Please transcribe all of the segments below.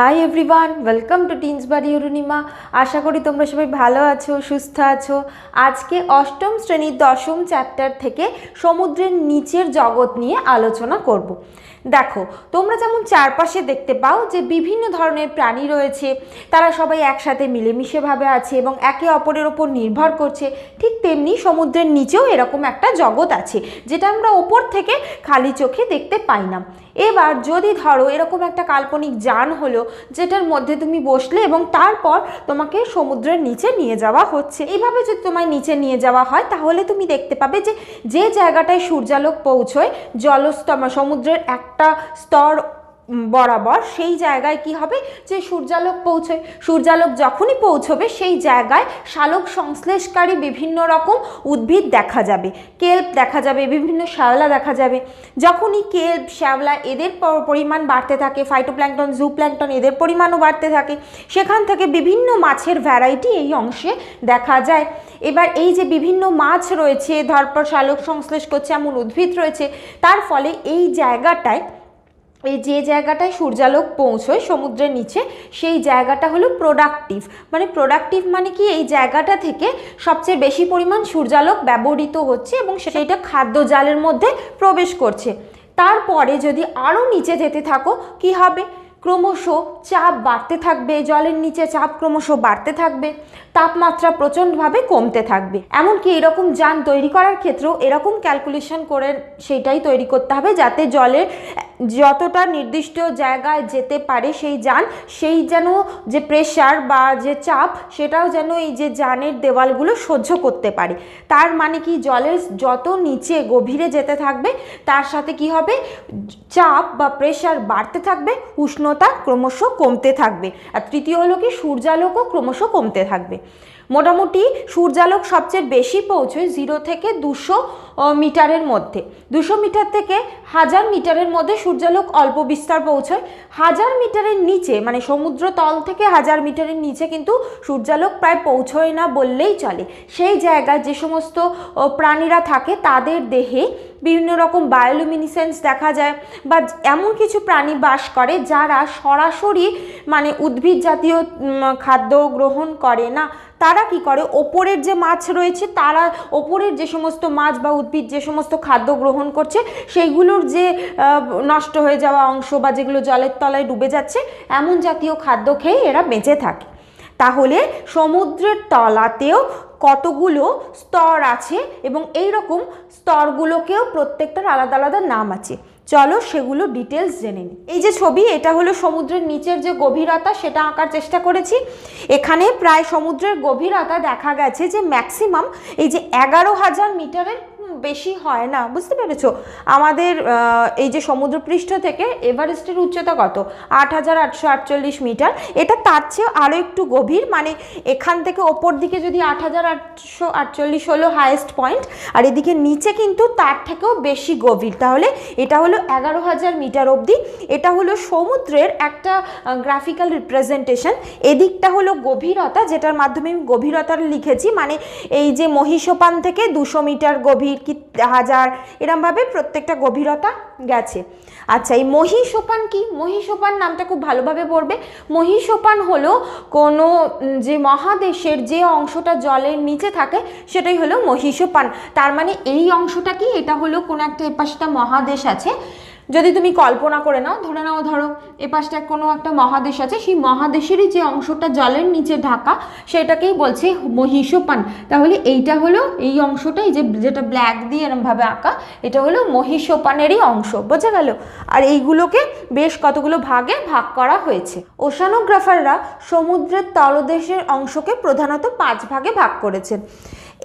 Hi everyone welcome to teens বাড়ি অরুণিমা আশা করি তোমরা সবাই ভালো আছো, সুস্থ আছো। আজকে অষ্টম শ্রেণির দশম চ্যাপ্টার থেকে সমুদ্রের নিচের জগৎ নিয়ে আলোচনা করব। দেখো, তোমরা যেমন চারপাশে দেখতে পাও যে বিভিন্ন ধরনের প্রাণী রয়েছে, তারা সবাই একসাথে মিলেমিশেভাবে আছে এবং একে অপরের ওপর নির্ভর করছে। ঠিক তেমনি সমুদ্রের নিচেও এরকম একটা জগৎ আছে, যেটা আমরা ওপর থেকে খালি চোখে দেখতে পাই না। এবার যদি ধরো এরকম একটা কাল্পনিক যান হলো, যেটার মধ্যে তুমি বসলে এবং তারপর তোমাকে সমুদ্রের নিচে নিয়ে যাওয়া হচ্ছে। এইভাবে যদি তোমায় নিচে নিয়ে যাওয়া হয়, তাহলে তুমি দেখতে পাবে যে যে জায়গাটায় সূর্যালোক পৌঁছয় জলস্তম সমুদ্রের একটা স্তর বরাবর সেই জায়গায় কি হবে? যে সূর্যালোক পৌঁছয় সূর্যালোক যখনই পৌঁছবে, সেই জায়গায় শালক সংশ্লেষকারী বিভিন্ন রকম উদ্ভিদ দেখা যাবে। কেল্প দেখা যাবে, বিভিন্ন শ্যাওলা দেখা যাবে। যখনই কেল্প, শ্যাওলা এদের পরিমাণ বাড়তে থাকে ফাইটোপ্ল্যাঙ্কটন জু প্ল্যাঙ্কটন এদের পরিমাণও বাড়তে থাকে, সেখান থেকে বিভিন্ন মাছের ভ্যারাইটি এই অংশে দেখা যায়। এবার এই যে বিভিন্ন মাছ রয়েছে ধরপর শালক সংশ্লেষ করছে, এমন উদ্ভিদ রয়েছে, তার ফলে এই জায়গাটায় এই যে জায়গাটায় সূর্যালোক পৌঁছয় সমুদ্রের নিচে, সেই জায়গাটা হলো প্রোডাক্টিভ মানে প্রোডাক্টিভ মানে কি? এই জায়গাটা থেকে সবচেয়ে বেশি পরিমাণ সূর্যালোক ব্যবহৃত হচ্ছে এবং সেইটা খাদ্য জালের মধ্যে প্রবেশ করছে। তারপরে যদি আরও নিচে যেতে থাকো, কি হবে? ক্রমশ চাপ বাড়তে থাকবে, জলের নিচে চাপ ক্রমশ বাড়তে থাকবে, তাপমাত্রা প্রচণ্ডভাবে কমতে থাকবে। এমনকি এরকম যান তৈরি করার ক্ষেত্রেও এরকম ক্যালকুলেশন করে সেটাই তৈরি করতে হবে যাতে জলের যতটা নির্দিষ্ট জায়গায় যেতে পারে সেই যান, সেই যেন যে প্রেশার বা যে চাপ, সেটাও যেন এই যে যানের দেওয়ালগুলো সহ্য করতে পারে। তার মানে কি? জলের যত নিচে গভীরে যেতে থাকবে, তার সাথে কি হবে? চাপ বা প্রেশার বাড়তে থাকবে, উষ্ণতা ক্রমশ কমতে থাকবে। আর তৃতীয় হলো কি? সূর্যালোকও ক্রমশ কমতে থাকবে। মোটামুটি সূর্যালোক সবচেয়ে বেশি পৌঁছয় জিরো থেকে দুশো মিটারের মধ্যে। দুশো মিটার থেকে হাজার মিটারের মধ্যে সূর্যালোক অল্প বিস্তার পৌঁছয়। হাজার মিটারের নিচে মানে সমুদ্র তল থেকে হাজার মিটারের নিচে কিন্তু সূর্যালোক প্রায় পৌঁছয় না বললেই চলে। সেই জায়গায় যে সমস্ত প্রাণীরা থাকে তাদের দেহে বিভিন্ন রকম বায়োলুমিনিসেন্স দেখা যায় বা এমন কিছু প্রাণী বাস করে যারা সরাসরি মানে উদ্ভিদ জাতীয় খাদ্য গ্রহণ করে না। তারা কি করে? ওপরের যে মাছ রয়েছে, তারা ওপরের যে সমস্ত মাছ বা উদ্ভিদ, যে সমস্ত খাদ্য গ্রহণ করছে, সেইগুলোর যে নষ্ট হয়ে যাওয়া অংশ বা যেগুলো জলের তলায় ডুবে যাচ্ছে, এমন জাতীয় খাদ্য খেয়ে এরা বেঁচে থাকে। তাহলে সমুদ্রের তলাতেও কতগুলো স্তর আছে এবং এই রকম স্তরগুলোকেও প্রত্যেকটার আলাদা আলাদা নাম আছে। চলো সেগুলো ডিটেলস জেনে নিই এই যে ছবি, এটা হলো সমুদ্রের নিচের যে গভীরতা সেটা আঁকার চেষ্টা করেছি। এখানে প্রায় সমুদ্রের গভীরতা দেখা গেছে যে ম্যাক্সিমাম এই যে এগারো হাজার মিটারের বেশি হয় না, বুঝতে পেরেছ? আমাদের এই যে সমুদ্রপৃষ্ঠ থেকে এভারেস্টের উচ্চতা কত? আট হাজার আটশো আটচল্লিশ মিটার। এটা তার চেয়েও আরও একটু গভীর মানে এখান থেকে ওপর দিকে যদি আট হাজার আটশো আটচল্লিশ হলো হায়েস্ট পয়েন্ট আর এদিকে নিচে কিন্তু তার থেকেও বেশি গভীর। তাহলে এটা হলো এগারো হাজার মিটার অবধি। এটা হলো সমুদ্রের একটা গ্রাফিক্যাল রিপ্রেজেন্টেশন এদিকটা হলো গভীরতা, যেটার মাধ্যমে আমি গভীরতা লিখেছি মানে এই যে মহিষোপান থেকে দুশো মিটার গভীর কি হাজার? এরমভাবে প্রত্যেকটা গভীরতা গেছে। আচ্ছা এই মহিষোপান কি? মহিষোপান নামটা খুব ভালোভাবে পড়বে। মহিষোপান হলো কোনো যে মহাদেশের যে অংশটা জলের নিচে থাকে, সেটাই হলো মহিষোপান। তার মানে এই অংশটা কি? এটা হলো কোনো একটা এপাশটা মহাদেশ আছে। যদি তুমি কল্পনা করে নাও, ধরে নাও ধরো এপাশটা কোনো একটা মহাদেশ আছে, সেই মহাদেশেরই যে অংশটা জলের নিচে ঢাকা, সেটাকেই বলছে মহিষোপান। তাহলে এইটা হলো এই অংশটা, এই যে যেটা ব্ল্যাক দিয়ে এরমভাবে আঁকা, এটা হলো মহিষোপানেরই অংশ, বোঝা গেল? আর এইগুলোকে বেশ কতগুলো ভাগে ভাগ করা হয়েছে। ওশানোগ্রাফাররা সমুদ্রের তলদেশের অংশকে প্রধানত পাঁচ ভাগে ভাগ করেছেন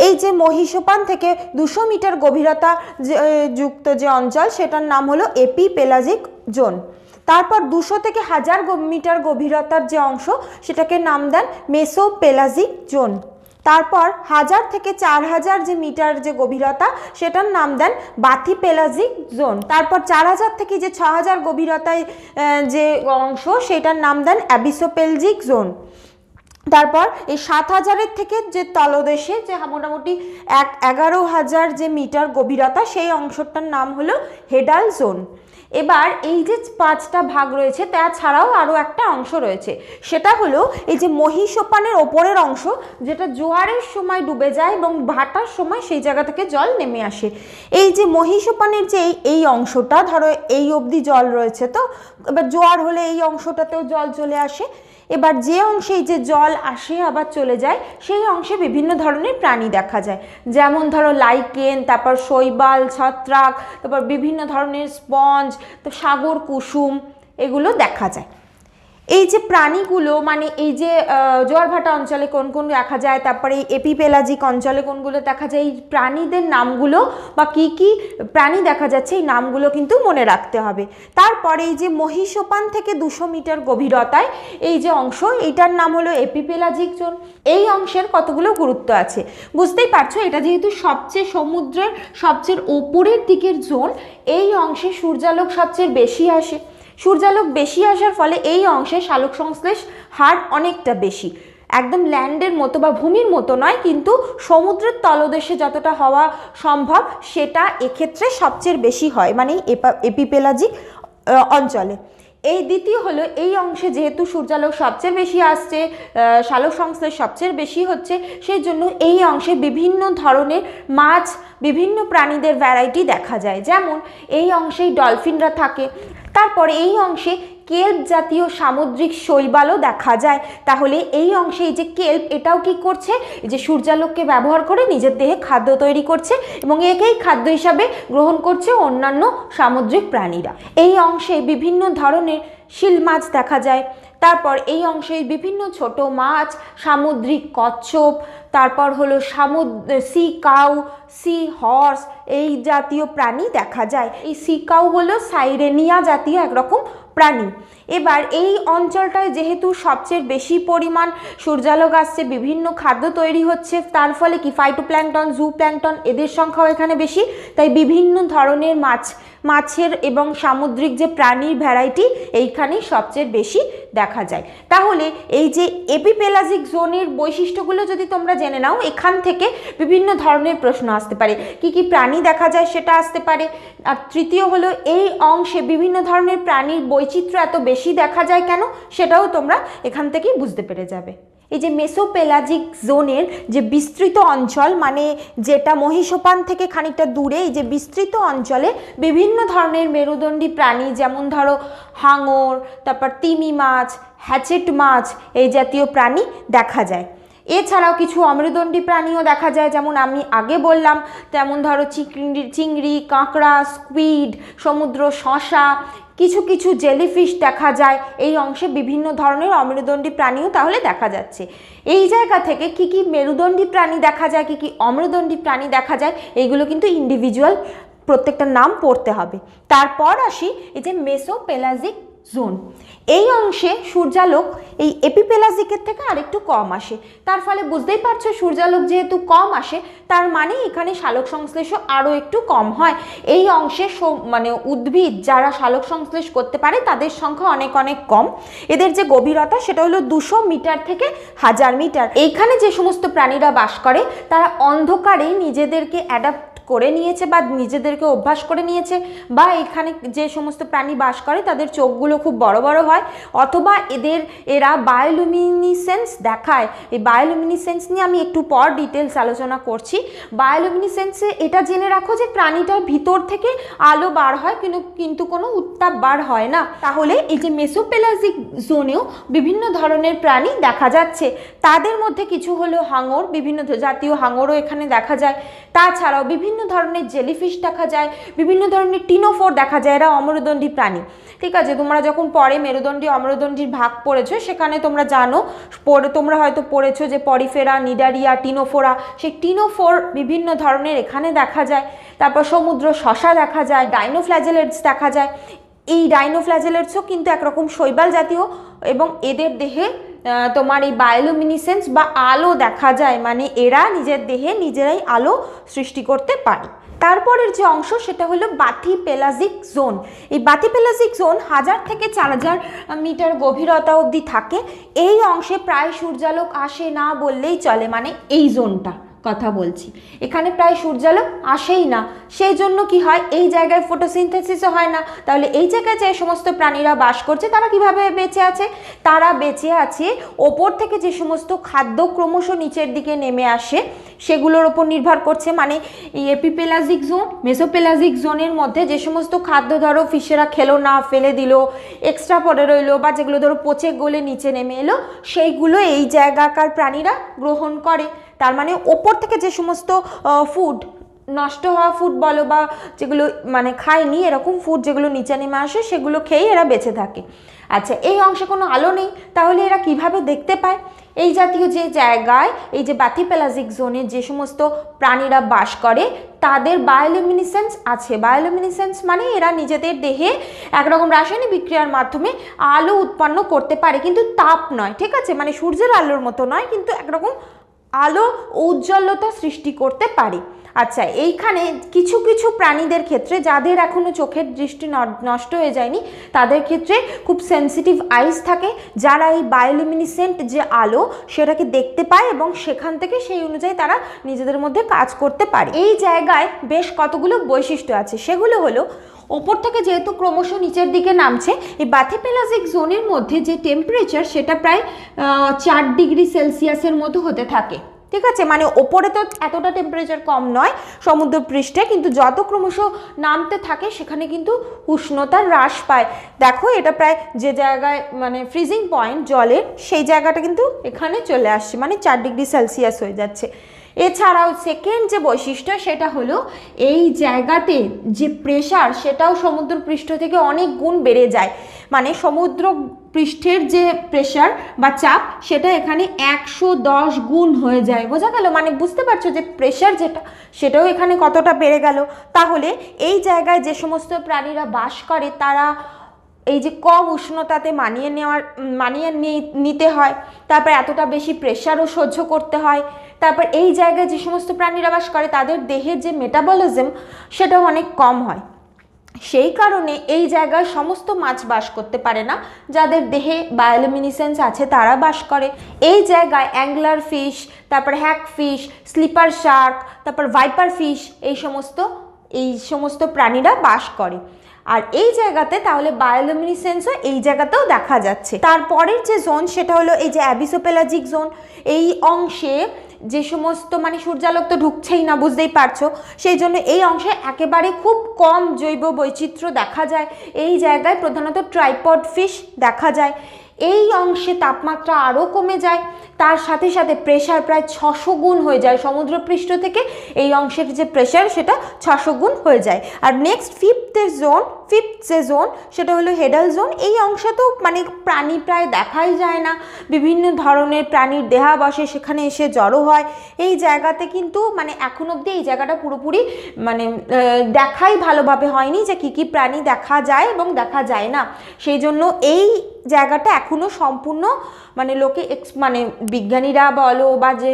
এই যে মহিষোপান থেকে দুশো মিটার গভীরতা যুক্ত যে অঞ্চল, সেটার নাম হলো এপি পেলাজিক জোন। তারপর দুশো থেকে হাজার মিটার গভীরতার যে অংশ, সেটাকে নাম দেন মেসো পেলাজিক জোন। তারপর হাজার থেকে চার হাজার যে মিটার যে গভীরতা, সেটার নাম দেন বাথি পেলাজিক জোন। তারপর চার হাজার থেকে যে ছ হাজার গভীরতায় যে অংশ, সেটার নাম দেন অ্যাবিসোপেলজিক জোন। তারপর এই সাত হাজারের থেকে যে তলদেশে যে মোটামুটি এক এগারো হাজার যে মিটার গভীরতা, সেই অংশটার নাম হলো হেডাল জোন। এবার এই যে পাঁচটা ভাগ রয়েছে তা ছাড়াও আরও একটা অংশ রয়েছে। সেটা হলো এই যে মহিষোপানের ওপরের অংশ, যেটা জোয়ারের সময় ডুবে যায় এবং ভাটার সময় সেই জায়গা থেকে জল নেমে আসে। এই যে মহিষোপানের যে এই অংশটা, ধরো এই অবধি জল রয়েছে তো, এবার জোয়ার হলে এই অংশটাতেও জল চলে আসে। এবার যে অংশে যে জল আসে, আবার চলে যায়, সেই অংশে বিভিন্ন ধরনের প্রাণী দেখা যায়। যেমন ধরো লাইকেন, তারপর শৈবাল, ছত্রাক, তারপর বিভিন্ন ধরনের স্পঞ্জ তো সাগর কুসুম এগুলো দেখা যায়। এই যে প্রাণীগুলো মানে এই যে জোয়ারভাটা অঞ্চলে কোন কোন দেখা যায়, তারপরে এই এপিপেলাজিক অঞ্চলে কোনগুলো দেখা যায়, এই প্রাণীদের নামগুলো বা কি কি প্রাণী দেখা যাচ্ছে, এই নামগুলো কিন্তু মনে রাখতে হবে। তারপরে এই যে মহিষোপান থেকে দুশো মিটার গভীরতায় এই যে অংশ এইটার নাম হলো এপিপেলাজিক জোন। এই অংশের কতগুলো গুরুত্ব আছে? বুঝতেই পারছ, এটা যেহেতু সবচেয়ে সমুদ্রের, সবচেয়ে ওপরের দিকের জোন, এই অংশে সূর্যালোক সবচেয়ে বেশি আসে। সূর্যালোক বেশি আসার ফলে এই অংশে সালোক সংশ্লেষ হার অনেকটা বেশি। একদম ল্যান্ডের মতো বা ভূমির মতো নয়, কিন্তু সমুদ্রের তলদেশে যতটা হওয়া সম্ভব সেটা এক্ষেত্রে সবচেয়ে বেশি হয় মানে এপা এপিপেলাজিক অঞ্চলে। এই দ্বিতীয় হলো, এই অংশে যেহেতু সূর্যালোক সবচেয়ে বেশি আসছে সালোক সংশ্লেষ সবচেয়ে বেশি হচ্ছে সেই জন্য এই অংশে বিভিন্ন ধরনের মাছ, বিভিন্ন প্রাণীদের ভ্যারাইটি দেখা যায়। যেমন, এই অংশেই ডলফিনরা থাকে তারপরে এই অংশে কেল্প জাতীয় সামুদ্রিক শৈবালও দেখা যায়। তাহলে এই অংশে এই যে কেল্প, এটাও কি করছে? যে সূর্যালোককে ব্যবহার করে নিজের দেহে খাদ্য তৈরি করছে এবং একেই খাদ্য হিসাবে গ্রহণ করছে অন্যান্য সামুদ্রিক প্রাণীরা। এই অংশে বিভিন্ন ধরনের শিল মাছ দেখা যায়। তারপর এই অংশে বিভিন্ন ছোট মাছ, সামুদ্রিক কচ্ছপ, তারপর হলো সামুদ্র সি কাউ, সি হর্স, এই জাতীয় প্রাণী দেখা যায়। এই সি কাউ হলো সাইরেনিয়া জাতীয় একরকম প্রাণী। এবার এই অঞ্চলটায় যেহেতু সবচেয়ে বেশি পরিমাণ সূর্যালোক আসছে, বিভিন্ন খাদ্য তৈরি হচ্ছে, তার ফলে কি? ফাইটোপ্ল্যাঙ্কটন জু প্ল্যাঙ্কটন এদের সংখ্যাও এখানে বেশি। তাই বিভিন্ন ধরনের মাছ মাছের এবং সামুদ্রিক যে প্রাণীর ভ্যারাইটি এইখানেই সবচেয়ে বেশি দেখা যায়। তাহলে এই যে এপিপেলাজিক জোনের বৈশিষ্ট্যগুলো যদি তোমরা জেনে নাও, এখান থেকে বিভিন্ন ধরনের প্রশ্ন আসতে পারে। কি কি প্রাণী দেখা যায় সেটা আসতে পারে। আর তৃতীয় হলো, এই অংশে বিভিন্ন ধরনের প্রাণীর বৈচিত্র্য এত বেশি দেখা যায় কেন? সেটাও তোমরা এখান থেকেই বুঝতে পেরে যাবে। এই যে মেসোপেলাজিক জোনের যে বিস্তৃত অঞ্চল মানে যেটা মহিষোপান থেকে খানিকটা দূরে, এই যে বিস্তৃত অঞ্চলে বিভিন্ন ধরনের মেরুদণ্ডী প্রাণী, যেমন ধরো হাঙর, তারপর তিমি মাছ, হ্যাচেট মাছ, এই জাতীয় প্রাণী দেখা যায়। এছাড়াও কিছু অমেরুদণ্ডী প্রাণীও দেখা যায়, যেমন আমি আগে বললাম, তেমন ধরো চিংড়ি চিংড়ি, কাঁকড়া স্কুইড সমুদ্র শশা, কিছু কিছু জেলিফিশ দেখা যায়। এই অংশে বিভিন্ন ধরনের অমেরুদণ্ডী প্রাণীও তাহলে দেখা যাচ্ছে। এই জায়গা থেকে কি কি মেরুদণ্ডী প্রাণী দেখা যায়, কি কি অমেরুদণ্ডী প্রাণী দেখা যায়, এইগুলো কিন্তু ইন্ডিভিজুয়াল প্রত্যেকটা নাম পড়তে হবে। তারপর আসি এই যে মেসোপেলাজিক জোন। এই অংশে সূর্যালোক এই এপিপেলাজিকের থেকে আরেকটু কম আসে। তার ফলে বুঝতেই পারছ সূর্যালোক যেহেতু কম আসে, তার মানে এখানে সালোক সংশ্লেষও আরও একটু কম হয়। এই অংশে মানে উদ্ভিদ যারা সালোক সংশ্লেষ করতে পারে, তাদের সংখ্যা অনেক অনেক কম। এদের যে গভীরতা, সেটা হলো দুশো মিটার থেকে হাজার মিটার। এইখানে যে সমস্ত প্রাণীরা বাস করে, তারা অন্ধকারে নিজেদেরকে অ্যাডাপ্ট করে নিয়েছে বা নিজেদেরকে অভ্যাস করে নিয়েছে বা এখানে যে সমস্ত প্রাণী বাস করে তাদের চোখগুলো খুব বড় বড় হয়, অথবা এদের এরা বায়োলুমিনিসেন্স দেখায়। এই বায়োলুমিনিসেন্স নিয়ে আমি একটু পর ডিটেলস আলোচনা করছি। বায়োলুমিনিসেন্সে এটা জেনে রাখো যে প্রাণীটার ভিতর থেকে আলো বার হয়, কিন্তু কিন্তু কোনো উত্তাপ বার হয় না। তাহলে এই যে মেসোপেলাজিক জোনেও বিভিন্ন ধরনের প্রাণী দেখা যাচ্ছে। তাদের মধ্যে কিছু হলো হাঙর, বিভিন্ন জাতীয় হাঙরও এখানে দেখা যায়। তাছাড়াও বিভিন্ন ধরনের জেলিফিশ দেখা যায়, বিভিন্ন ধরনের টিনোফোর দেখা যায়, এরা অমরুদণ্ডী প্রাণী। ঠিক আছে, তোমরা যখন পরে মেরুদণ্ডী, অমরুদণ্ডীর ভাগ পড়েছো, সেখানে তোমরা জানো, পড়ে, তোমরা হয়তো পড়েছো যে পরিফেরা, নিডারিয়া টিনোফোরা সেই টিনোফোর বিভিন্ন ধরনের এখানে দেখা যায়। তারপর সমুদ্র শশা দেখা যায় ডাইনোফ্ল্যাজেলেটস দেখা যায়। এই ডাইনোফ্ল্যাজেলেটসও কিন্তু একরকম শৈবাল জাতীয় এবং এদের দেহে তোমার এই বায়োলুমিনিসেন্স বা আলো দেখা যায় মানে এরা নিজের দেহে নিজেরাই আলো সৃষ্টি করতে পারে। তারপরের যে অংশ সেটা হলো বাথি পেলাজিক জোন। এই বাথি পেলাজিক জোন হাজার থেকে চার হাজার মিটার গভীরতা অবধি থাকে। এই অংশে প্রায় সূর্যালোক আসে না বললেই চলে মানে এই জোনটা। কথা বলছি। এখানে প্রায় সূর্যালোক আসেই না। সেই জন্য কি হয়? এই জায়গায় ফটোসিনথেসিসও হয় না। তাহলে এই জায়গায় যে সমস্ত প্রাণীরা বাস করছে, তারা কীভাবে বেঁচে আছে? তারা বেঁচে আছে ওপর থেকে যে সমস্ত খাদ্য ক্রমশ নিচের দিকে নেমে আসে। সেগুলোর ওপর নির্ভর করছে। মানে এই এপিপেলাজিক জোন, মেসোপেলাজিক জোনের মধ্যে যে সমস্ত খাদ্য ধরো ফিশেরা খেলো না, ফেলে দিল এক্সট্রা পরে রইল বা যেগুলো ধরো পচে গলে নিচে নেমে এলো, সেইগুলো এই জায়গাকার প্রাণীরা গ্রহণ করে। তার মানে ওপর থেকে যে সমস্ত ফুড নষ্ট হওয়া ফুড বলো বা যেগুলো মানে খায়নি, এরকম ফুড যেগুলো নিচে নেমে আসে, সেগুলো খেয়েই এরা বেঁচে থাকে। আচ্ছা এই অংশে কোনো আলো নেই, তাহলে এরা কীভাবে দেখতে পায়? এই জাতীয় যে জায়গায়, এই যে ব্যাথিপেলাজিক জোনে যে সমস্ত প্রাণীরা বাস করে, তাদের বায়োলুমিনিসেন্স আছে। বায়োলুমিনিসেন্স মানে এরা নিজেদের দেহে একরকম রাসায়নিক বিক্রিয়ার মাধ্যমে আলো উৎপন্ন করতে পারে। কিন্তু তাপ নয়, ঠিক আছে? মানে সূর্যের আলোর মতো নয়, কিন্তু একরকম আলো উজ্জ্বলতা সৃষ্টি করতে পারে। আচ্ছা এইখানে কিছু কিছু প্রাণীদের ক্ষেত্রে যাদের এখনও চোখের দৃষ্টি নষ্ট হয়ে যায়নি, তাদের ক্ষেত্রে খুব সেনসিটিভ আইস থাকে। যারা এই বায়োলুমিনিসেন্ট যে আলো, সেটাকে দেখতে পায় এবং সেখান থেকে সেই অনুযায়ী তারা নিজেদের মধ্যে কাজ করতে পারে। এই জায়গায় বেশ কতগুলো বৈশিষ্ট্য আছে। সেগুলো হলো ওপর থেকে যেহেতু ক্রমশ নিচের দিকে নামছে, এই বাথিপেলাজিক জোনের মধ্যে যে টেম্পারেচার সেটা প্রায় চার ডিগ্রি সেলসিয়াসের মতো হতে থাকে। ঠিক আছে? মানে ওপরে তো এতটা টেম্পারেচার কম নয় সমুদ্র পৃষ্ঠে কিন্তু যত ক্রমশ নামতে থাকে সেখানে কিন্তু উষ্ণতা হ্রাস পায়। দেখো, এটা প্রায় যে জায়গায় মানে ফ্রিজিং পয়েন্ট জলের, সেই জায়গাটা কিন্তু এখানে চলে আসছে মানে চার ডিগ্রি সেলসিয়াস হয়ে যাচ্ছে। এছাড়াও সেকেন্ড যে বৈশিষ্ট্য সেটা হলো এই জায়গাতে যে প্রেশার সেটাও সমুদ্র পৃষ্ঠ থেকে অনেক গুণ বেড়ে যায়। মানে সমুদ্র পৃষ্ঠের যে প্রেশার বা চাপ সেটা এখানে একশো দশ গুণ হয়ে যায়। বোঝা গেল? মানে বুঝতে পারছ যে প্রেশার যেটা, সেটাও এখানে কতটা বেড়ে গেল? তাহলে এই জায়গায় যে সমস্ত প্রাণীরা বাস করে তারা এই যে কম উষ্ণতাতে মানিয়ে নেওয়ার মানিয়ে নিতে হয়, তারপর এতটা বেশি প্রেশারও সহ্য করতে হয়, তারপর এই জায়গায় যে সমস্ত প্রাণীরা বাস করে, তাদের দেহের যে মেটাবলিজম সেটাও অনেক কম হয়। সেই কারণে এই জায়গায় সমস্ত মাছ বাস করতে পারে না, যাদের দেহে বায়োলুমিনিসেন্স আছে তারা বাস করে। এই জায়গায় অ্যাংলার ফিশ তারপর হ্যাক ফিশ স্লিপার শার্ক তারপর ভাইপার ফিশ এই সমস্ত এই সমস্ত প্রাণীরা বাস করে। আর এই জায়গাতে তাহলে বায়োলুমিনিসেন্সও এই জায়গাতেও দেখা যাচ্ছে। তারপরের যে জোন সেটা হলো এই যে অ্যাবিসোপেলাজিক জোন এই অংশে যে সমস্ত মানে সূর্যালোক তো ঢুকছেই না, বুঝতেই পারছ? সেই জন্য এই অংশে একেবারে খুব কম জৈব বৈচিত্র্য দেখা যায়। এই জায়গায় প্রধানত ট্রাইপড ফিশ দেখা যায়। এই অংশে তাপমাত্রা আরও কমে যায়। তার সাথে সাথে প্রেশার প্রায় ছশো গুণ হয়ে যায়। সমুদ্রপৃষ্ঠ থেকে এই অংশের যে প্রেশার সেটা ছশো গুণ হয়ে যায়। আর নেক্সট ফিফথের জোন ফিফথ যে জোন সেটা হলো হেডাল জোন এই অংশে তো মানে প্রাণী প্রায় দেখাই যায় না। বিভিন্ন ধরনের প্রাণীর দেহাবশে সেখানে এসে জড়ো হয়। এই জায়গাতে কিন্তু মানে এখন অবধি এই জায়গাটা পুরোপুরি মানে দেখাই ভালোভাবে হয়নি যে কী কী প্রাণী দেখা যায় এবং দেখা যায় না। সেই জন্য এই জায়গাটা এখনও সম্পূর্ণ মানে লোকে এক্স মানে বিজ্ঞানীরা বলো বা যে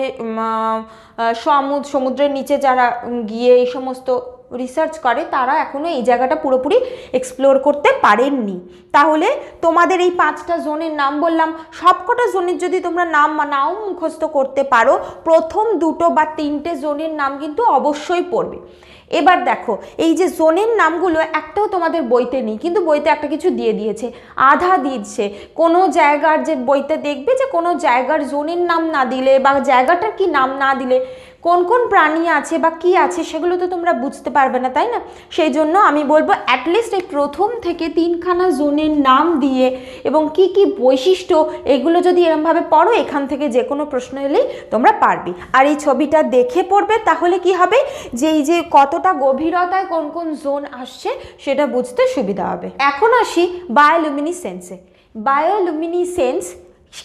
সমুদ্র, সমুদ্রের নিচে যারা গিয়ে এই সমস্ত রিসার্চ করে, তারা এখনও এই জায়গাটা পুরোপুরি এক্সপ্লোর করতে পারেননি। তাহলে তোমাদের এই পাঁচটা জোনের নাম বললাম, সবকটা জোনের যদি তোমরা নাম নাও মুখস্থ করতে পারো, প্রথম দুটো বা তিনটে জোনের নাম কিন্তু অবশ্যই পড়বে। এবার দেখো, এই যে জোনের নামগুলো একটাও তোমাদের বইতে নেই, কিন্তু বইতে একটা কিছু দিয়ে দিয়েছে, আধা দিচ্ছে কোনো জায়গার যে বইতে দেখবে যে কোনো জায়গার জোনের নাম না দিলে বা জায়গাটার কি নাম না দিলে কোন কোন প্রাণী আছে বা কি আছে সেগুলো তো তোমরা বুঝতে পারবে না, তাই না? সেই জন্য আমি বলব অ্যাটলিস্ট এই প্রথম থেকে তিনখানা জোনের নাম দিয়ে এবং কি কি বৈশিষ্ট্য এগুলো যদি এরমভাবে পড়ো, এখান থেকে যে কোনো প্রশ্ন এলেই তোমরা পারবে। আর এই ছবিটা দেখে পড়বে, তাহলে কি হবে? যে এই যে কতটা গভীরতায় কোন কোন জোন আসছে, সেটা বুঝতে সুবিধা হবে। এখন আসি বায়োলুমিনিসেন্সে বায়োলুমিনিসেন্স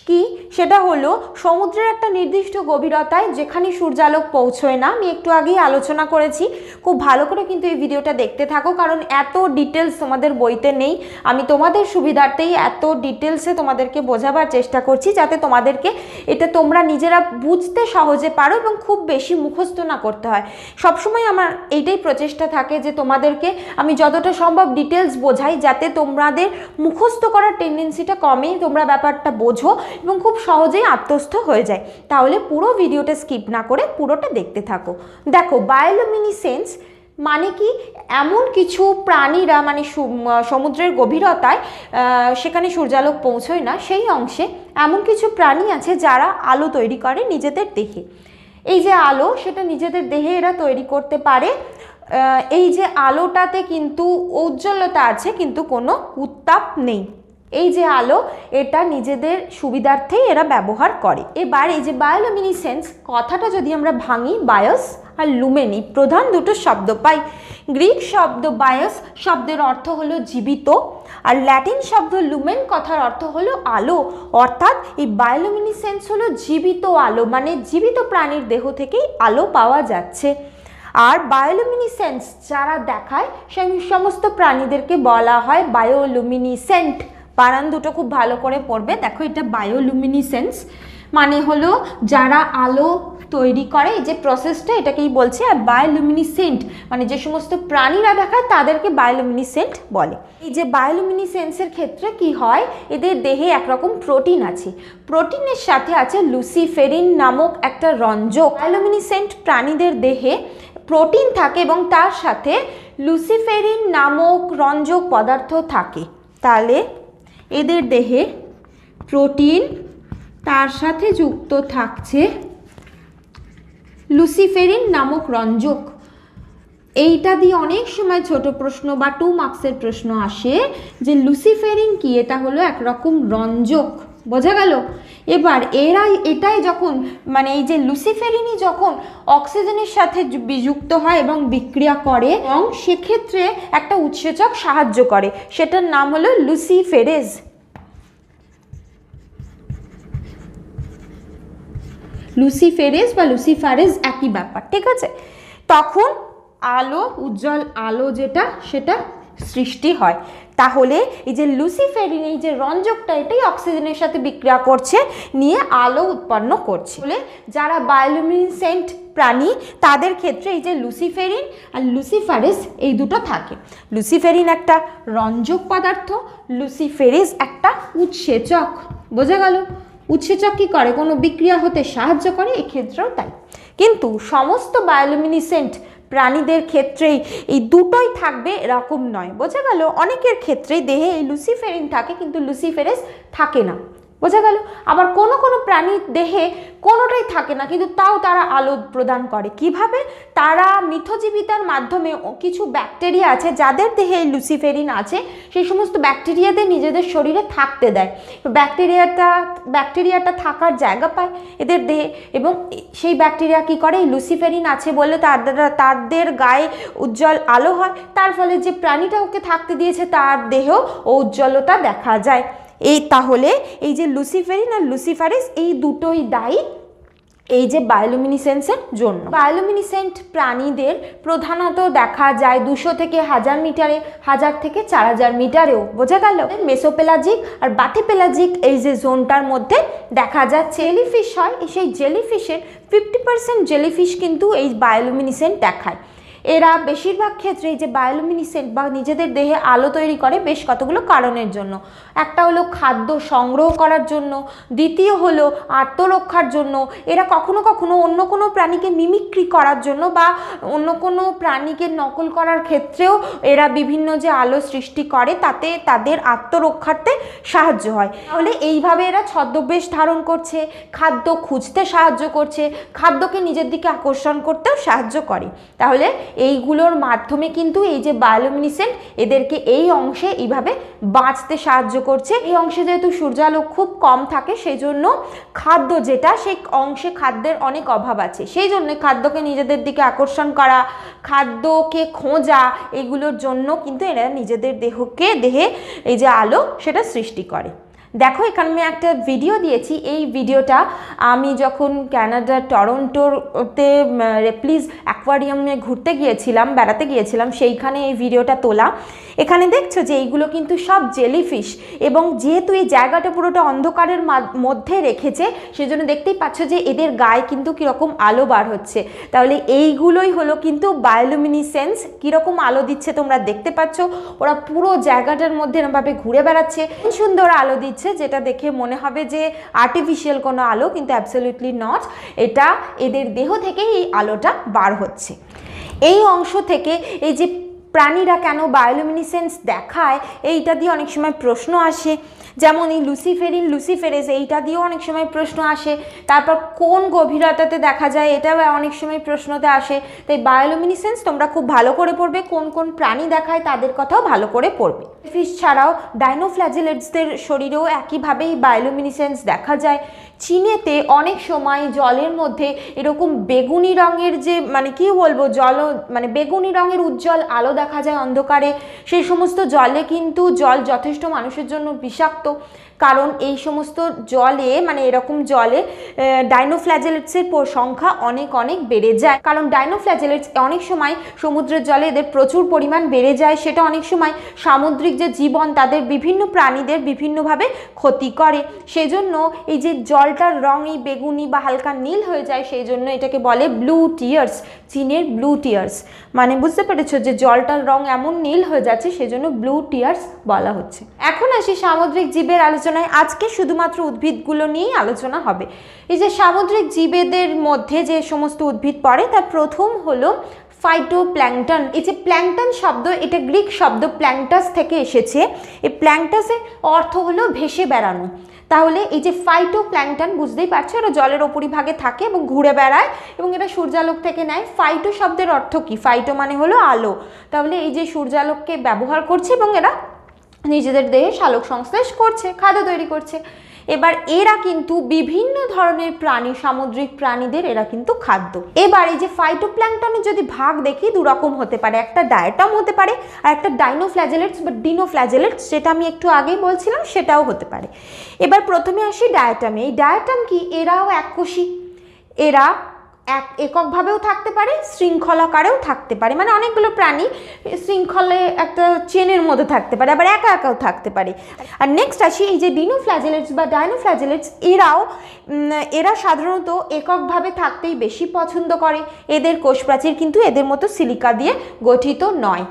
কি? সেটা হলো সমুদ্রের একটা নির্দিষ্ট গভীরতায় যেখানে সূর্যালোক পৌঁছয় না। আমি একটু আগেই আলোচনা করেছি। খুব ভালো করে কিন্তু এই ভিডিওটা দেখতে থাকো, কারণ এত ডিটেলস তোমাদের বইতে নেই। আমি তোমাদের সুবিধার্থেই এত ডিটেলসে তোমাদেরকে বোঝাবার চেষ্টা করছি, যাতে তোমাদেরকে এটা তোমরা নিজেরা বুঝতে সহজে পারো এবং খুব বেশি মুখস্থ না করতে হয়। সবসময় আমার এইটাই প্রচেষ্টা থাকে যে তোমাদেরকে আমি যতটা সম্ভব ডিটেলস বোঝাই, যাতে তোমাদের মুখস্থ করার টেন্ডেন্সিটা কমে। তোমরা ব্যাপারটা বোঝো। এবং খুব সহজেই আত্মস্থ হয়ে যায়। তাহলে পুরো ভিডিওটা স্কিপ না করে পুরোটা দেখতে থাকো। দেখো বায়োলুমিনিসেন্স মানে কি? এমন কিছু প্রাণীরা মানে সমুদ্রের গভীরতায় সেখানে সূর্যালোক পৌঁছয় না, সেই অংশে এমন কিছু প্রাণী আছে যারা আলো তৈরি করে নিজেদের দেহে। এই যে আলো, সেটা নিজেদের দেহে এরা তৈরি করতে পারে। এই যে আলোটাতে কিন্তু ঔজ্জ্বল্যতা আছে, কিন্তু কোনো উত্তাপ নেই। এই যে আলো, এটা নিজেদের সুবিধার্থেই এরা ব্যবহার করে। এবার এই যে বায়োলুমিনিসেন্স কথাটা যদি আমরা ভাঙি বায়োস আর লুমেনি প্রধান দুটো শব্দ পাই। গ্রিক শব্দ বায়োস শব্দের অর্থ হলো জীবিত, আর ল্যাটিন শব্দ লুমেন কথার অর্থ হলো আলো। অর্থাৎ এই বায়োলুমিনিসেন্স হলো জীবিত আলো মানে জীবিত প্রাণীর দেহ থেকেই আলো পাওয়া যাচ্ছে। আর বায়োলুমিনিসেন্স যারা দেখায়, সেই সমস্ত প্রাণীদেরকে বলা হয় বায়োলুমিনিসেন্ট বানান দুটো খুব ভালো করে পড়বে দেখো, এটা বায়োলুমিনিসেন্স মানে হলো যারা আলো তৈরি করে, এই যে প্রসেসটা এটাকেই বলছে, আর বায়োলুমিনিসেন্ট মানে যে সমস্ত প্রাণীরা দেখায়, তাদেরকে বায়োলুমিনিসেন্ট বলে। এই যে বায়োলুমিনিসেন্সের ক্ষেত্রে কি হয়, এদের দেহে একরকম প্রোটিন আছে। প্রোটিনের সাথে আছে লুসিফেরিন নামক একটা রঞ্জক। বায়োলুমিনিসেন্ট প্রাণীদের দেহে প্রোটিন থাকে এবং তার সাথে লুসিফেরিন নামক রঞ্জক পদার্থ থাকে। তাহলে এদের দেহে প্রোটিন, তার সাথে যুক্ত থাকছে লুসিফেরিন নামক রঞ্জক। এইটা দিয়ে অনেক সময় ছোট প্রশ্ন বা টু মার্কসের প্রশ্ন আসে যে লুসিফেরিন কি? এটা হলো একরকম রঞ্জক। বোঝা গেল? এবার এরাই, এটাই যখন মানে এই যে লুসিফেরিনই যখন অক্সিজেনের সাথে বিযুক্ত হয় এবং বিক্রিয়া করে, এবং সেক্ষেত্রে একটা উৎসেচক সাহায্য করে, সেটার নাম হলো লুসিফেরেজ। লুসিফেরেজ বা লুসিফারেজ একই ব্যাপার, ঠিক আছে? তখন আলো, উজ্জ্বল আলো যেটা, সেটা সৃষ্টি হয়। তাহলে এই যে লুসিফেরিন এই যে রঞ্জকটা, এটাই অক্সিজেনের সাথে বিক্রিয়া করছে, নিয়ে আলো উৎপন্ন করছে। বলে যারা বায়োলুমিনেসেন্ট প্রাণী, তাদের ক্ষেত্রে এই যে লুসিফেরিন আর লুসিফারেস এই দুটো থাকে। লুসিফেরিন একটা রঞ্জক পদার্থ লুসিফেরিস একটা উৎসেচক। বোঝা গেল? উৎসেচক কী করে? কোনো বিক্রিয়া হতে সাহায্য করে, এক্ষেত্রেও তাই। কিন্তু সমস্ত বায়োলুমিনিসেন্ট প্রাণীদের ক্ষেত্রেই এই দুটোই থাকবে এরকম নয়। বোঝা গেল, অনেকের ক্ষেত্রেই দেহে এই লুসিফেরিন থাকে, কিন্তু লুসিফেরেস থাকে না। বোঝা গেল, আবার কোনো কোনো প্রাণীর দেহে কোনোটাই থাকে না, কিন্তু তাও তারা আলো প্রদান করে। কীভাবে? তারা মিথজীবিতার মাধ্যমে কিছু ব্যাকটেরিয়া আছে যাদের দেহে লুসিফেরিন আছে, সেই সমস্ত ব্যাকটেরিয়াদের নিজেদের শরীরে থাকতে দেয়। ব্যাকটেরিয়াটা ব্যাকটেরিয়াটা থাকার জায়গা পায় এদের দেহে এবং সেই ব্যাকটেরিয়া কি করে? লুসিফেরিন আছে বলে তাদের তাদের গায়ে উজ্জ্বল আলো হয়, তার ফলে যে প্রাণীটা ওকে থাকতে দিয়েছে তার দেহেও উজ্জ্বলতা দেখা যায়। এই তাহলে এই যে লুসিফেরিন আর লুসিফারিস এই দুটোই দায়ী এই যে বায়োলুমিনিসেন্সের জন্য। বায়োলুমিনিসেন্ট প্রাণীদের প্রধানত দেখা যায় দুশো থেকে হাজার মিটারে, হাজার থেকে চার হাজার মিটারেও, বোঝা গেল? মেসোপেলাজিক আর বাথিপেলাজিক এই যে জোনটার মধ্যে দেখা যায় জেলিফিশ হয় সেই জেলিফিশের ফিফটি পার্সেন্ট জেলিফিশ কিন্তু এই বায়োলুমিনিসেন্ট দেখায়। এরা বেশিরভাগ ক্ষেত্রে যে বায়োলুমিনিসেন্ট বা নিজেদের দেহে আলো তৈরি করে বেশ কতগুলো কারণের জন্য। একটা হলো খাদ্য সংগ্রহ করার জন্য, দ্বিতীয় হলো আত্মরক্ষার জন্য। এরা কখনো কখনো অন্য কোনো প্রাণীকে মিমিক্রি করার জন্য বা অন্য কোনো প্রাণীকে নকল করার ক্ষেত্রেও এরা বিভিন্ন যে আলো সৃষ্টি করে তাতে তাদের আত্মরক্ষার্থে সাহায্য হয়। তাহলে এইভাবে এরা ছদ্মবেশ ধারণ করছে, খাদ্য খুঁজতে সাহায্য করছে, খাদ্যকে নিজের দিকে আকর্ষণ করতেও সাহায্য করে। তাহলে এইগুলোর মাধ্যমে কিন্তু এই যে বায়োলুমিনিসেন্ট, এদেরকে এই অংশে এইভাবে বাঁচতে সাহায্য করছে। এই অংশে যেহেতু সূর্যালো খুব কম থাকে সেই জন্য খাদ্য যেটা, সেই অংশে খাদ্যের অনেক অভাব আছে। সেই জন্য খাদ্যকে নিজেদের দিকে আকর্ষণ করা, খাদ্যকে খোঁজা, এগুলোর জন্য কিন্তু এরা নিজেদের দেহকে, দেহে এই যে আলো, সেটা সৃষ্টি করে। দেখো, এখানে আমি একটা ভিডিও দিয়েছি। এই ভিডিওটা আমি যখন ক্যানাডা টরন্টোতে রেপ্লিজ অ্যাকোয়ারিয়ামে ঘুরতে গিয়েছিলাম, বেড়াতে গিয়েছিলাম, সেইখানে এই ভিডিওটা তোলা। এখানে দেখছ যে এইগুলো কিন্তু সব জেলিফিশ এবং যেহেতু এই জায়গাটা পুরোটা অন্ধকারের মধ্যে রেখেছে, সেজন্য দেখতেই পাচ্ছ যে এদের গায়ে কিন্তু কীরকম আলো বার হচ্ছে। তাহলে এইগুলোই হলো কিন্তু বায়োলুমিনিসেন্স কীরকম আলো দিচ্ছে তোমরা দেখতে পাচ্ছ। ওরা পুরো জায়গাটার মধ্যে এরমভাবে ঘুরে বেড়াচ্ছে। সুন্দর আলো দিচ্ছে। যেটা দেখে মনে হবে যে আর্টিফিশিয়াল কোনো আলো, কিন্তু অ্যাবসলিউটলি নট এটা এদের দেহ থেকেই এই আলোটা বার হচ্ছে। এই অংশ থেকে এই যে প্রাণীরা কেন বায়োলুমিনিসেন্স দেখায়, এইটা দিয়ে অনেক সময় প্রশ্ন আসে। যেমন এই লুসিফেরিন লুসিফেরেস এইটা দিয়েও অনেক সময় প্রশ্ন আসে। তারপর কোন গভীরতাতে দেখা যায়, এটাও অনেক সময় প্রশ্নতে আসে। তাই বায়োলুমিনিসেন্স তোমরা খুব ভালো করে পড়বে, কোন কোন প্রাণী দেখায় তাদের কথাও ভালো করে পড়বে। ফিশ ছাড়াও ডাইনোফ্ল্যাজিলেটসদের শরীরেও একইভাবেই বায়োলুমিনিসেন্স দেখা যায়। চীনেতে অনেক সময় জলের মধ্যে এরকম বেগুনি রঙের যে মানে কি বলব, জল মানে বেগুনি রঙের উজ্জ্বল আলো দেখা যায় অন্ধকারে। সেই সমস্ত জলে কিন্তু জল যথেষ্ট মানুষের জন্য বিষাক্ত। কারণ এই সমস্ত জলে মানে এরকম জলে ডাইনোফ্ল্যাজেলেটসের সংখ্যা অনেক অনেক বেড়ে যায়। কারণ ডাইনোফ্ল্যাজেলেটস অনেক সময় সমুদ্রের জলে এদের প্রচুর পরিমাণ বেড়ে যায়। সেটা অনেক সময় সামুদ্রিক যে জীবন, তাদের বিভিন্ন প্রাণীদের বিভিন্নভাবে ক্ষতি করে। সেজন্য এই যে জলটার রং এই বেগুনি বা হালকা নীল হয়ে যায় সেই জন্য এটাকে বলে ব্লু টিয়ার্স চীনের ব্লু টিয়ার্স মানে বুঝতে পেরেছ যে জলটার রং এমন নীল হয়ে যাচ্ছে, সেজন্য ব্লু টিয়ার্স বলা হচ্ছে। এখন আসি সামুদ্রিক জীবের আলোচনায় আজকে শুধুমাত্র উদ্ভিদগুলো নিয়েই আলোচনা হবে। এই যে সামুদ্রিক জীবেদের মধ্যে যে সমস্ত উদ্ভিদ পড়ে, তার প্রথম হলো ফাইটোপ্ল্যাংটন এই যে প্ল্যাংটন শব্দ, এটা গ্রিক শব্দ প্ল্যাংটাস থেকে এসেছে। এই প্ল্যাংটাসের অর্থ হলো ভেসে বেড়ানো। তাহলে এই যে ফাইটো প্ল্যাংটন বুঝতেই পারছ এরা জলের ওপরিভাগে থাকে এবং ঘুরে বেড়ায় এবং এটা সূর্যালোক থেকে নেয়। ফাইটো শব্দের অর্থ কি? ফাইটো মানে হলো আলো। তাহলে এই যে সূর্যালোককে ব্যবহার করছে এবং এরা নিজেদের দেহে শালক সংশ্লেষ করছে, খাদ্য তৈরি করছে। এবার এরা কিন্তু বিভিন্ন ধরনের প্রাণী, সামুদ্রিক প্রাণীদের এরা কিন্তু খাদ্য। এবার এই যে ফাইটোপ্ল্যাংটনের যদি ভাগ দেখি দু রকম হতে পারে। একটা ডায়েটাম হতে পারে আর একটা ডাইনোফ্ল্যাজেলেটস বা ডিনোফ্ল্যাজেলেটস যেটা আমি একটু আগেই বলছিলাম, সেটাও হতে পারে। এবার প্রথমে আসি ডায়াটামে এই ডায়াটাম কি? এরাও এককোষী। এরা এক এককভাবেও থাকতে পারে, শৃঙ্খলাকারেও থাকতে পারে। মানে অনেকগুলো প্রাণী শৃঙ্খলে একটা চেনের মধ্যে থাকতে পারে, আবার একা একাও থাকতে পারে। আর নেক্সট আসি, এই যে ডিনোফ্ল্যাজেলেটস বা ডাইনোফ্ল্যাজেলেটস এরাও এরা সাধারণত এককভাবে থাকতেই বেশি পছন্দ করে। এদের কোষপ্রাচীর কিন্তু এদের মতো সিলিকা দিয়ে গঠিত নয়।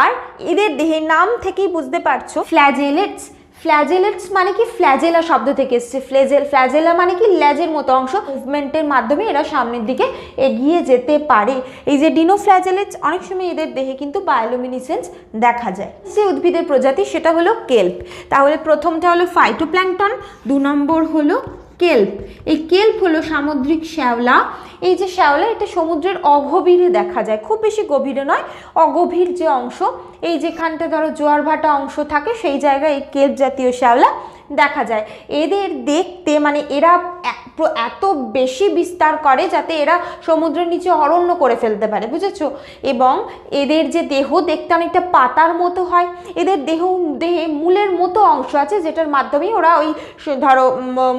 আর এদের দেহের নাম থেকেই বুঝতে পারছ ফ্ল্যাজেলেটস ফ্ল্যাজেলেটস মানে কি? ফ্ল্যাজেলা শব্দ থেকে এসছে। ফ্লেজেল, ফ্ল্যাজেলা মানে কি? ল্যাজের মতো অংশ মুভমেন্টের মাধ্যমে এরা সামনের দিকে এগিয়ে যেতে পারে। এই যে ডিনো ফ্ল্যাজেলেটস অনেক সময় এদের দেহে কিন্তু বায়োলুমিনিসেন্স দেখা যায়। যে উদ্ভিদের প্রজাতি, সেটা হলো কেল্প তাহলে প্রথমটা হলো ফাইটোপ্ল্যাংটন দু নম্বর হলো কেল্প। এই কেল্প হলো সামুদ্রিক শ্যাওলা। এই যে শ্যাওলা, এটা সমুদ্রের অগভীরে দেখা যায়। খুব বেশি গভীরে নয়, অগভীর যে অংশ, এই যেখানটা ধরো জোয়ার ভাটা অংশ থাকে, সেই জায়গায় এই কেল্প জাতীয় শ্যাওলা দেখা যায়। এদের দেখতে মানে এরা এক- এত বেশি বিস্তার করে যাতে এরা সমুদ্রের নিচে অরণ্য করে ফেলতে পারে, বুঝেছ? এবং এদের যে দেহ দেখতে অনেকটা পাতার মতো হয়, এদের দেহ, দেহে মূলের মতো অংশ আছে যেটার মাধ্যমেই ওরা ওই ধরো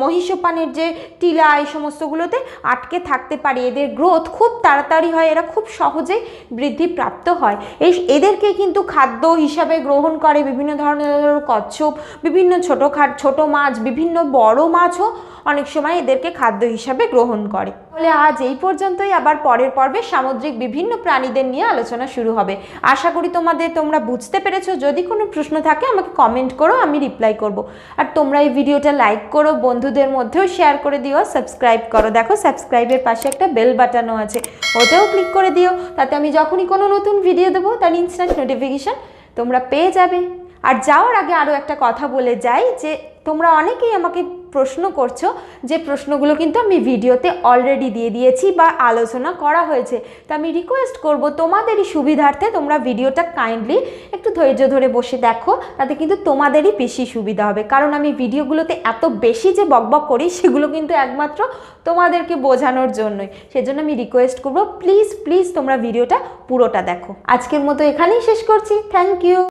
মহিষপানের যে টিলা, এই সমস্তগুলোতে আটকে থাকতে পারে। এদের গ্রোথ খুব তাড়াতাড়ি হয়, এরা খুব সহজেই বৃদ্ধিপ্রাপ্ত হয়। এই এদেরকে কিন্তু খাদ্য হিসাবে গ্রহণ করে বিভিন্ন ধরনের ধরো কচ্ছপ, বিভিন্ন ছোটো খাট ছোটো মাছ, বিভিন্ন বড় মাছও অনেক সময় এদেরকে খাদ্য হিসাবে গ্রহণ করে। তাহলে আজ এই পর্যন্তই। আবার পরের পর্বে সামুদ্রিক বিভিন্ন প্রাণীদের নিয়ে আলোচনা শুরু হবে। আশা করি তোমাদের তোমরা বুঝতে পেরেছ। যদি কোনো প্রশ্ন থাকে, আমাকে কমেন্ট করো, আমি রিপ্লাই করব। আর তোমরা এই ভিডিওটা লাইক করো, বন্ধুদের মধ্যেও শেয়ার করে দিও সাবস্ক্রাইব করো। দেখো সাবস্ক্রাইবের পাশে একটা বেল বাটনও আছে। ওটাও ক্লিক করে দিও। তাতে আমি যখনই কোনো নতুন ভিডিও দেবো, তার ইনস্ট্যান্ট নোটিফিকেশান তোমরা পেয়ে যাবে। আর যাওয়ার আগে আরও একটা কথা বলে যাই, যে তোমরা অনেকেই আমাকে প্রশ্ন করছ, যে প্রশ্নগুলো কিন্তু আমি ভিডিওতে অলরেডি দিয়ে দিয়েছি বা আলোচনা করা হয়েছে। তো আমি রিকোয়েস্ট করব তোমাদেরই সুবিধার্থে তোমরা ভিডিওটা কাইন্ডলি একটু ধৈর্য ধরে বসে দেখো, তাতে কিন্তু তোমাদেরই বেশি সুবিধা হবে। কারণ আমি ভিডিওগুলোতে এত বেশি যে বকবক করি, সেগুলো কিন্তু একমাত্র তোমাদেরকে বোঝানোর জন্যই। সেজন্য আমি রিকোয়েস্ট করব প্লিজ প্লিজ তোমরা ভিডিওটা পুরোটা দেখো। আজকের মতো এখানেই শেষ করছি। Thank you